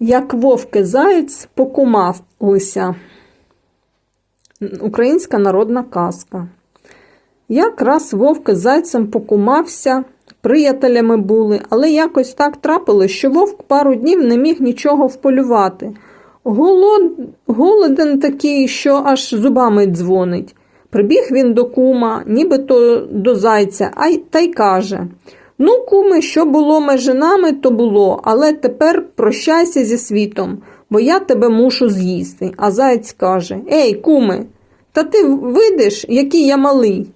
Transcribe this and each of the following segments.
Як вовки заєць покумалися. Українська народна казка. Якраз вовк з зайцем покумався, приятелями були, але якось так трапилось, що вовк пару днів не міг нічого вполювати. Голод... Голоден такий, що аж зубами дзвонить. Прибіг він до кума, нібито до зайця, а й та й каже: Ну, куме, що було межи нами, то було, але тепер прощайся зі світом, бо я тебе мушу з'їсти. А заєць каже: Ей, куме, та ти видиш, який я малий.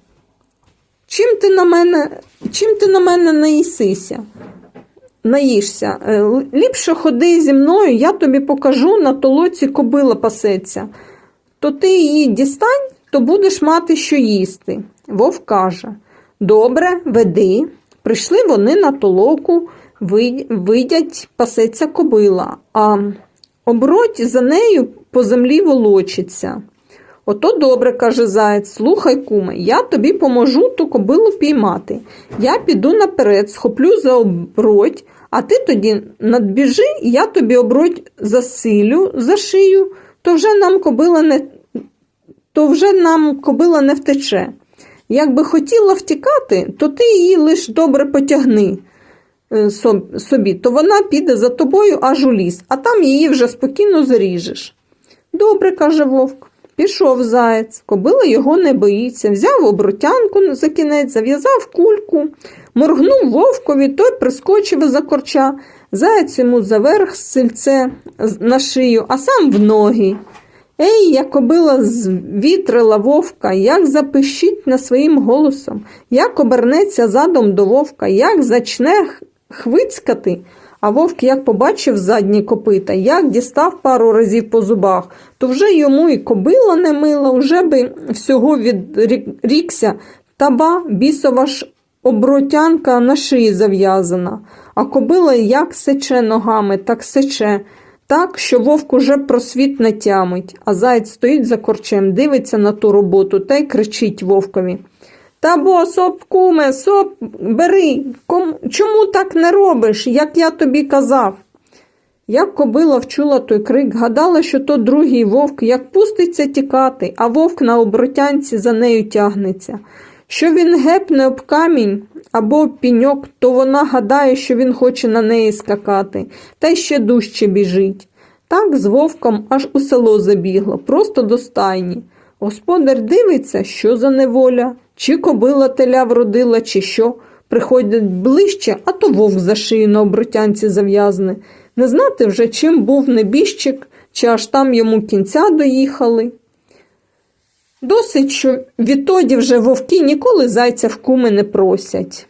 Чим ти на мене, чим ти на мене наїсися? Наїшся. Е, Ліпше ходи зі мною, я тобі покажу, на толоці кобила пасеться. То ти її дістань, то будеш мати що їсти. Вовк каже: Добре, веди. Прийшли вони на толоку, видять, пасеться кобила, а оброть за нею по землі волочиться. Ото добре, каже заєць, слухай, куме, я тобі поможу ту кобилу піймати. Я піду наперед, схоплю за оброть, а ти тоді надбіжи, я тобі оброть засилю за шию, то вже нам кобила не, то вже нам кобила не втече. Якби хотіла втікати, то ти її лиш добре потягни е, собі, то вона піде за тобою аж у ліс, а там її вже спокійно заріжеш. Добре, каже вовк. Пішов заєць, кобила його не боїться, взяв обрутянку за кінець, зав'язав кульку, моргнув вовкові, той прискочив за корча, заєць йому заверх сильце на шию, а сам в ноги. Ей, як кобила звітрила вовка, як запищить на своїм голосом, як обернеться задом до вовка, як зачне хвицькати. А вовк як побачив задні копита, як дістав пару разів по зубах, то вже йому і кобила не мила, вже би всього відрікся, та ба бісова ж обротянка на шиї зав'язана, а кобила як сече ногами, так сече, так, що вовк уже просвіт не тямить, а заєць стоїть за корчем, дивиться на ту роботу та й кричить вовкові. Та бо, соп, куме, соп, бери. Ком... Чому так не робиш, як я тобі казав? Як кобила вчула той крик, гадала, що то другий вовк, як пуститься тікати, а вовк на обротянці за нею тягнеться. Що він гепне об камінь або піньок, то вона гадає, що він хоче на неї скакати, та й ще дужче біжить. Так з вовком аж у село забігло, просто до стайні. Господар дивиться, що за неволя, чи кобила теля вродила, чи що. Приходять ближче, а то вовк за шию на обротянці зав'язне. Не знати вже, чим був небіжчик, чи аж там йому кінця доїхали. Досить, що відтоді вже вовки ніколи зайця в куми не просять.